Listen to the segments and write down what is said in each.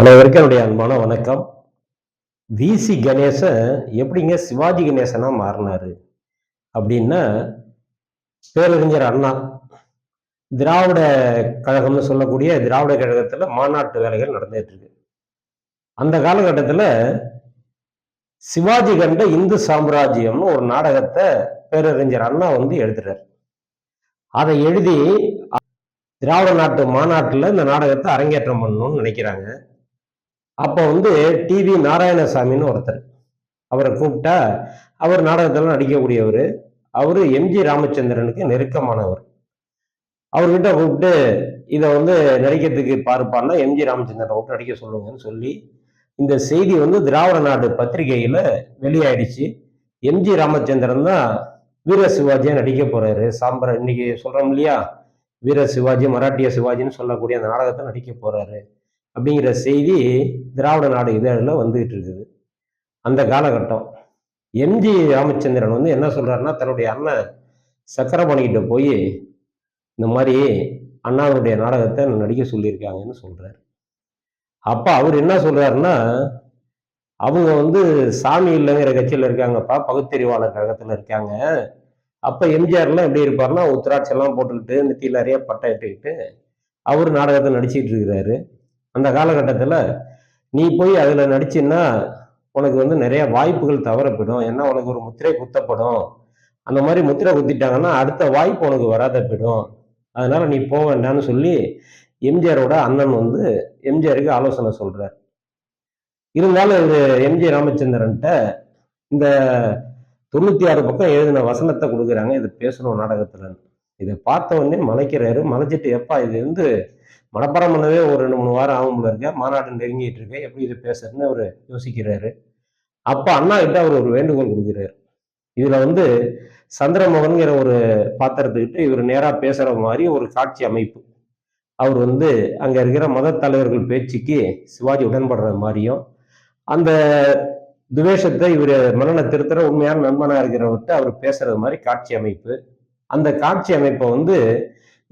அனைவருக்கும் என்னுடைய அன்பான வணக்கம். விசி கணேசன் எப்படிங்க சிவாஜி கணேசனாக மாறினாரு? அப்படின்னா பேரறிஞர் அண்ணா திராவிட கழகம்னு சொல்லக்கூடிய திராவிட கழகத்தில் மாநாட்டு வேலைகள் நடந்துட்டு இருக்கு. அந்த காலகட்டத்தில் சிவாஜி கண்ட இந்து சாம்ராஜ்யம்னு ஒரு நாடகத்தை பேரறிஞர் அண்ணா வந்து எழுதுறார். அதை எழுதி திராவிட நாட்டு மாநாட்டில் இந்த நாடகத்தை அரங்கேற்றம் பண்ணணும்னு நினைக்கிறாங்க. அப்போ வந்து டிவி நாராயணசாமின்னு ஒருத்தர். அவரை கூப்பிட்டா அவர் நாடகத்தில் நடிக்கக்கூடியவர். அவர் எம்ஜி ராமச்சந்திரனுக்கு நெருக்கமானவர். அவர்கிட்ட கூப்பிட்டு இதை வந்து நடிக்கிறதுக்கு பார்ப்பான்னா எம்ஜி ராமச்சந்திரனை கூப்பிட்டு நடிக்க சொல்லுங்கன்னு சொல்லி இந்த செய்தி வந்து திராவிட நாடு பத்திரிகையில் வெளியாயிடுச்சு. எம்ஜி ராமச்சந்திரன் தான் வீர சிவாஜியாக நடிக்க போகிறாரு சாம்பர இன்னைக்கு சொல்கிறோம் இல்லையா? வீர சிவாஜி மராட்டிய சிவாஜின்னு சொல்லக்கூடிய அந்த நாடகத்தை நடிக்க போகிறாரு அப்படிங்கிற செய்தி திராவிட நாடு இதழில் வந்துகிட்டு இருக்குது. அந்த காலகட்டம் எம்ஜி ராமச்சந்திரன் வந்து என்ன சொல்கிறாருன்னா தன்னுடைய அண்ணன் சக்கரபாணிகிட்ட போய் இந்த மாதிரி அண்ணாவுடைய நாடகத்தை நடிக்க சொல்லியிருக்காங்கன்னு சொல்கிறார் அப்போ அவர் என்ன சொல்கிறாருன்னா அவங்க வந்து சாமி இல்லைங்கிற கட்சியில் இருக்காங்கப்பா பகுத்தறிவாளர் கழகத்தில் இருக்காங்க. அப்போ எம்ஜிஆர்லாம் எப்படி இருப்பாருன்னா உத்திராட்செல்லாம் போட்டுக்கிட்டு நெத்தியில் நிறைய பட்டம் இட்டுக்கிட்டு அவர் நாடகத்தை நடிச்சிட்டு இருக்கிறாரு. அந்த காலகட்டத்தில் நீ போய் அதில் நடிச்சின்னா உனக்கு வந்து நிறைய வாய்ப்புகள் தவறப்படும். ஏன்னா உனக்கு ஒரு முத்திரை குத்தப்படும். அந்த மாதிரி முத்திரை குத்திட்டாங்கன்னா அடுத்த வாய்ப்பு உனக்கு வராத போயிடும். அதனால நீ போக வேண்டாம்னு சொல்லி எம்ஜிஆரோட அண்ணன் வந்து எம்ஜிஆருக்கு ஆலோசனை சொல்றார். இருந்தாலும் இவர் எம்ஜி ராமச்சந்திரன்ட்ட இந்த தொண்ணூத்தி ஆறு பக்கம் எழுதின வசனத்தை கொடுக்குறாங்க. இது பேசணும் நாடகத்துல இதை பார்த்த உடனே மலைக்கிறாரு. மலைச்சிட்டு எப்பா இது வந்து மனப்பாடம் பண்ணவே ஒரு ரெண்டு மூணு வாரம் ஆகும் போல இருக்க. மாநாடு நெருங்கிட்டு இருக்கேன். எப்படி இது பேசுறதுன்னு அவர் யோசிக்கிறாரு. அப்ப அண்ணா கிட்ட அவர் ஒரு வேண்டுகோள் கொடுக்குறாரு. இதுல வந்து சந்திரமோகன்கிற ஒரு பாத்திரத்துக்கிட்ட இவர் நேராக பேசுற மாதிரி ஒரு காட்சி அமைப்பு. அவர் வந்து அங்க இருக்கிற மத தலைவர்கள் பேச்சுக்கு சிவாஜி உடன்படுற மாதிரியும் அந்த துவேஷத்தை இவர் மனநல திருத்தர உண்மையான நண்பனாக இருக்கிறவர்கிட்ட அவர் பேசுறது மாதிரி காட்சி அமைப்பு. அந்த காட்சி அமைப்பை வந்து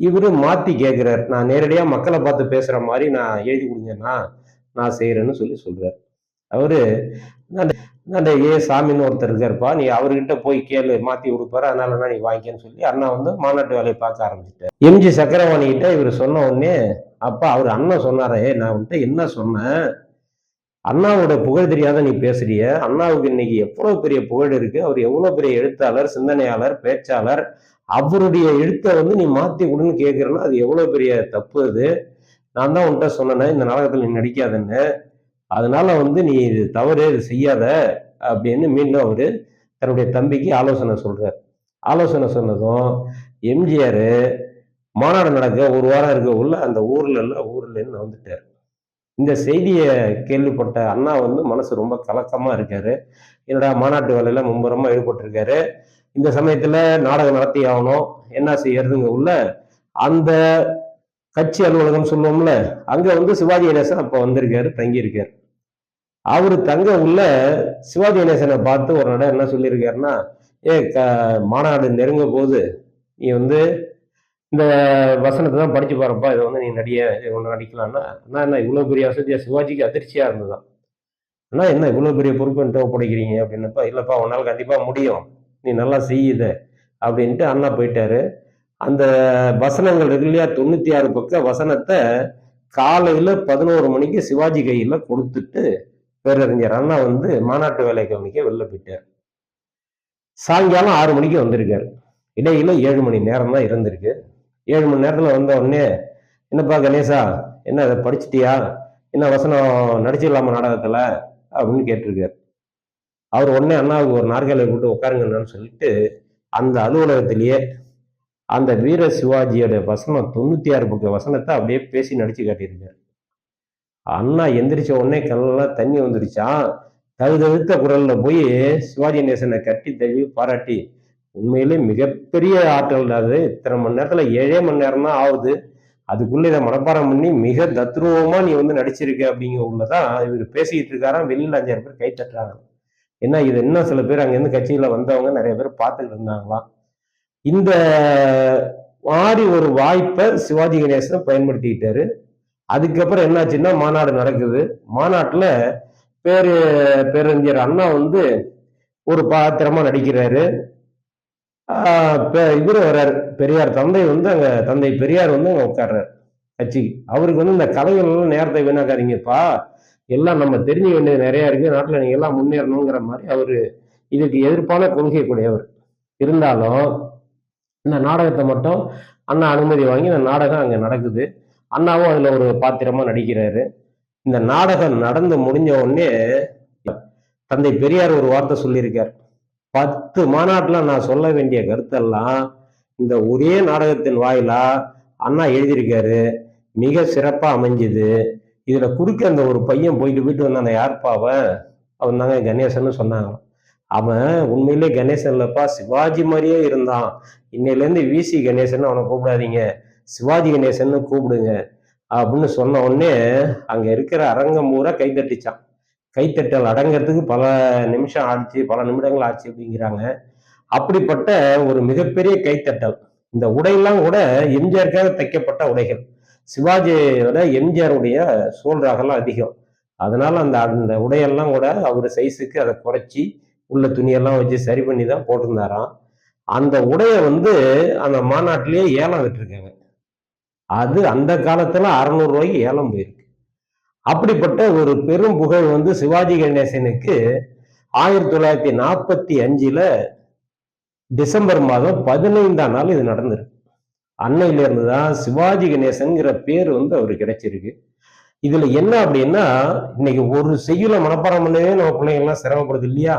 இவரு மாத்தி கேட்கிறார் நான் நேரடியா மக்களை பார்த்து பேசுற மாதிரி நான் எழுதி கொடுங்கன்னா நான் செய்யறேன்னு சொல்லி சொல்றார். அவரு அந்த ஏ சாமின்னு ஒருத்தர் இருக்காருப்பா. நீ அவர்கிட்ட போய் கேளு மாத்தி கொடுப்பாரு. அதனால நீ வாங்கிக்கன்னு சொல்லி அண்ணா வந்து மாநாட்டு வேலையை பார்க்க ஆரம்பிச்சிட்டார். எம்ஜி சக்கரவாணி கிட்ட இவர் சொன்ன உடனே அப்பா அவர் அண்ணன் சொன்னாரே. நான் வந்துட்டு என்ன சொன்னேன்? அண்ணாவோட புகழ் தெரியாத நீ பேசுறிய. அண்ணாவுக்கு இன்னைக்கு எவ்வளவு பெரிய புகழ் இருக்கு. அவர் எவ்வளவு பெரிய எழுத்தாளர் சிந்தனையாளர் பேச்சாளர். அவருடைய எழுத்தை வந்து நீ மாத்தி கொடுன்னு கேட்குறேன்னா அது எவ்வளவு பெரிய தப்பு அது. நான் தான் உன்கிட்ட சொன்னேன் இந்த நாடகத்தில் நீ நடிக்காதுன்னு. அதனால வந்து நீ இது தவறு இது செய்யாத அப்படின்னு மீண்டும் அவரு தன்னுடைய தம்பிக்கு ஆலோசனை சொல்றார். ஆலோசனை சொன்னதும் எம்ஜிஆர் மாநாடு நடக்க ஒரு வாரம் இருக்க உள்ள அந்த ஊர்ல எல்லாம் ஊர்ல இருந்து வந்துட்டார். இந்த செய்தியை கேள்விப்பட்ட அண்ணா வந்து மனசு ரொம்ப கலக்கமா இருக்காரு. என்னடா மாநாட்டு வேலையில மும்பரமா ஈடுபட்டிருக்காரு. இந்த சமயத்துல நாடகம் நடத்தி ஆகணும். என்ன செய்யறதுங்க உள்ள? அந்த கட்சி அலுவலகம் சொல்லுவோம்ல அங்க வந்து சிவாஜி கணேசன் அப்ப வந்திருக்காரு தங்கியிருக்காரு. அவரு தங்க உள்ள சிவாஜி கணேசனை பார்த்து ஒரு நட என்ன சொல்லியிருக்காருன்னா ஏ க மாநாடு நெருங்க போது நீ வந்து இந்த வசனத்தை தான் படிச்சு பாருப்பா. இதை வந்து நீ நடிக ஒன்று நடிக்கலாம்னா. அண்ணா என்ன இவ்வளோ பெரிய வசதியாக சிவாஜிக்கு அதிர்ச்சியாக இருந்ததுதான். அண்ணா என்ன இவ்வளோ பெரிய பொறுப்பு என்கிட்ட ஒப்படைக்கிறீங்க? அப்படின்னப்பா இல்லைப்பா உன்னால் கண்டிப்பாக முடியும். நீ நல்லா செய்யுத அப்படின்ட்டு அண்ணா போயிட்டாரு. அந்த வசனங்கள் இருக்கு இல்லையா தொண்ணூத்தி ஆறு பக்க வசனத்தை காலையில பதினோரு மணிக்கு சிவாஜி கையில கொடுத்துட்டு பேரறிஞர் அண்ணா வந்து மாநாட்டு வேலை கவனிக்க வெளில போயிட்டார். சாயங்காலம் ஆறு மணிக்கு வந்திருக்காரு. இடையில ஏழு மணி நேரம் தான் இருந்திருக்கு. ஏழு மணி நேரத்துல வந்த உடனே என்னப்பா கணேசா என்ன அதை படிச்சிட்டியா? என்ன வசனம் நடிச்சிடலாமா நாடகத்துல? அப்படின்னு கேட்டிருக்காரு. அவர் உடனே அண்ணாவுக்கு ஒரு நாற்காலியை கூட்டு உட்காருங்கன்னு சொல்லிட்டு அந்த அலுவலகத்திலேயே அந்த வீர சிவாஜியோட வசனம் தொண்ணூத்தி ஆறு பக்க வசனத்தை அப்படியே பேசி நடிச்சு காட்டியிருக்காரு அண்ணா எந்திரிச்ச உடனே கல்லாம் தண்ணி வந்துருச்சான் தகுதழுத்த குரல்ல போய் சிவாஜி நேசனை கட்டி தழுவி பாராட்டி. உண்மையிலே மிகப்பெரிய ஆற்றல் அது. இத்தனை மணி நேரத்துல ஏழே மணி நேரம் தான் ஆகுது. அதுக்குள்ள இதை மனப்பாடம் பண்ணி மிக தத்ரூபமா நீ வந்து நடிச்சிருக்க அப்படிங்கிற உள்ளதான் இவர் பேசிக்கிட்டு இருக்காராம். வெளியில அஞ்சாறு பேர் கை தட்டுறாங்க. ஏன்னா இது? இன்னும் சில பேர் அங்கேருந்து கட்சியில் வந்தவங்க நிறைய பேர் பார்த்துட்டு இருந்தாங்களாம். இந்த மாதிரி ஒரு வாய்ப்பை சிவாஜி கணேசன் பயன்படுத்திக்கிட்டாரு. அதுக்கப்புறம் என்னாச்சுன்னா மாநாடு நடக்குது. மாநாட்டில் பேரு பேரறிஞர் அண்ணா வந்து ஒரு பாத்திரமா நடிக்கிறாரு. ஆஹ் பெ- வர்றாரு. பெரியார் தந்தை வந்து அங்க தந்தை பெரியார் வந்து அங்க உட்கார்றாரு. கட்சிக்கு. அவருக்கு வந்து இந்த கலைகள் நேரத்தை வீணாக்காதீங்கப்பா. எல்லாம் நம்ம தெரிஞ்சுக்க வேண்டியது நிறைய இருக்குது நாட்டில் நீங்கள் எல்லாம் முன்னேறணுங்கிற மாதிரி அவர் இதுக்கு எதிர்ப்பான கொள்கை கூடியவர் இருந்தாலும் இந்த நாடகத்தை மட்டும் அண்ணா அனுமதி வாங்கி இந்த நாடகம் அங்கே நடக்குது. அண்ணாவும் அதில் ஒரு பாத்திரமாக நடிக்கிறாரு. இந்த நாடகம் நடந்து முடிஞ்ச உடனே தந்தை பெரியார் ஒரு வார்த்தை சொல்லியிருக்கார். பத்து மாநாட்டில் நான் சொல்ல வேண்டிய கருத்தெல்லாம் இந்த ஒரே நாடகத்தின் வாயிலா அண்ணா எழுதியிருக்காரு. மிக சிறப்பாக அமைஞ்சுது. இதில் குறுக்க அந்த ஒரு பையன் போயிட்டு போயிட்டு வந்தான யார்ப்பா அவன்? அவன் தாங்க கணேசன்னு சொன்னாங்க. அவன் உண்மையிலே கணேசன் இல்லைப்பா சிவாஜி மாதிரியே இருந்தான். இன்னையிலேருந்து விசி கணேசன் அவனை கூப்பிடாதீங்க. சிவாஜி கணேசன்னு கூப்பிடுங்க. அப்படின்னு சொன்ன உடனே அங்கே இருக்கிற அரங்கம் பூரா கைத்தட்டிச்சான் கைத்தட்டல் அடங்கிறதுக்கு பல நிமிஷம் ஆச்சு பல நிமிடங்கள் ஆச்சு அப்படிங்கிறாங்க. அப்படிப்பட்ட ஒரு மிகப்பெரிய கைத்தட்டல். இந்த உடையெல்லாம் கூட எம்ஜிஆருக்காக தைக்கப்பட்ட உடைகள். சிவாஜியோட எம்ஜிஆருடைய சோல்றாகலாம் அதிகம். அதனால அந்த அந்த உடையெல்லாம் கூட அவர் சைஸுக்கு அதை குறைச்சி உள்ள துணியெல்லாம் வச்சு சரி பண்ணி தான் போட்டிருந்தாராம். அந்த உடையை வந்து அந்த மாநாட்டிலேயே ஏலம் விட்டுருக்காங்க. அது அந்த காலத்துல அறநூறுபாய்க்கு ஏலம் போயிருக்கு. அப்படிப்பட்ட ஒரு பெரும் புகழ் வந்து சிவாஜி கணேசனுக்கு ஆயிரத்தி தொள்ளாயிரத்தி நாற்பத்தி அஞ்சுல டிசம்பர் மாதம் பதினைந்தாம் நாள் இது நடந்திருக்கு. அன்னையிலேருந்து தான் சிவாஜி கணேசன்கிற பேர் வந்து அவர் கிடைச்சிருக்கு. இதுல என்ன அப்படின்னா இன்னைக்கு ஒரு செய்யுள மனப்பாடம் பண்ணவே நம்ம பிள்ளைங்கள்லாம் சிரமப்படுது இல்லையா?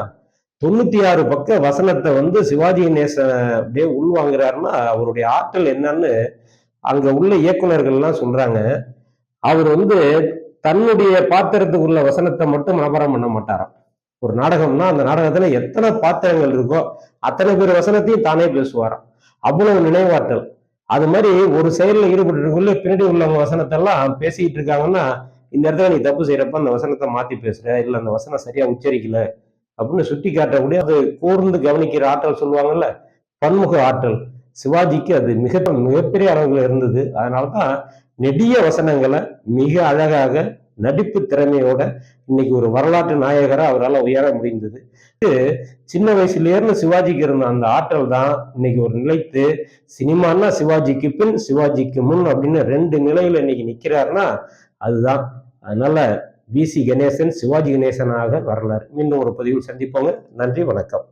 தொண்ணூத்தி ஆறு பக்க வசனத்தை வந்து சிவாஜி கணேசன் அப்படியே உள்வாங்குறாருன்னா அவருடைய ஆற்றல் என்னன்னு அங்க உள்ள இயக்குநர்கள்லாம் சொல்றாங்க. அவர் வந்து தன்னுடைய பாத்திரத்துக்கு உள்ள வசனத்தை மட்டும் மனப்பாடம் பண்ண மாட்டாராம். ஒரு நாடகம்னா அந்த நாடகத்துல எத்தனை பாத்திரங்கள் இருக்கோ அத்தனை பேர் வசனத்தையும் தானே பேசுவாராம். அவ்வளவு நினைவாற்றல். அது மாதிரி ஒரு செயலில் ஈடுபட்டு பின்னாடி உள்ளவங்க வசனத்தெல்லாம் பேசிக்கிட்டு இருக்காங்கன்னா இந்த இடத்துல நீ தப்பு செய்யறப்ப அந்த வசனத்தை மாத்தி பேசுற இல்ல அந்த வசனம் சரியா உச்சரிக்கல அப்படின்னு சுட்டி காட்டக்கூடிய அது கூர்ந்து கவனிக்கிற ஆற்றல் சொல்லுவாங்கல்ல பன்முக ஆற்றல். சிவாஜிக்கு அது மிக மிகப்பெரிய அளவுல இருந்தது. அதனாலதான் நெடிய வசனங்களை மிக அழகாக நடிப்பு திறமையோட இன்னைக்கு ஒரு வரலாற்று நாயகராக அவரால் உயர முடிந்தது. சின்ன வயசுலேருந்து சிவாஜிக்கு இருந்த அந்த ஆற்றல் தான் இன்னைக்கு ஒரு நிலைத்து சினிமான்னா சிவாஜிக்கு பின் சிவாஜிக்கு முன் அப்படின்னு ரெண்டு நிலையில இன்னைக்கு நிற்கிறாருன்னா அதுதான். அதனால வி சி கணேசன் சிவாஜி கணேசனாக வரலாறு. மீண்டும் ஒரு பதிவில் சந்திப்போங்க. நன்றி வணக்கம்.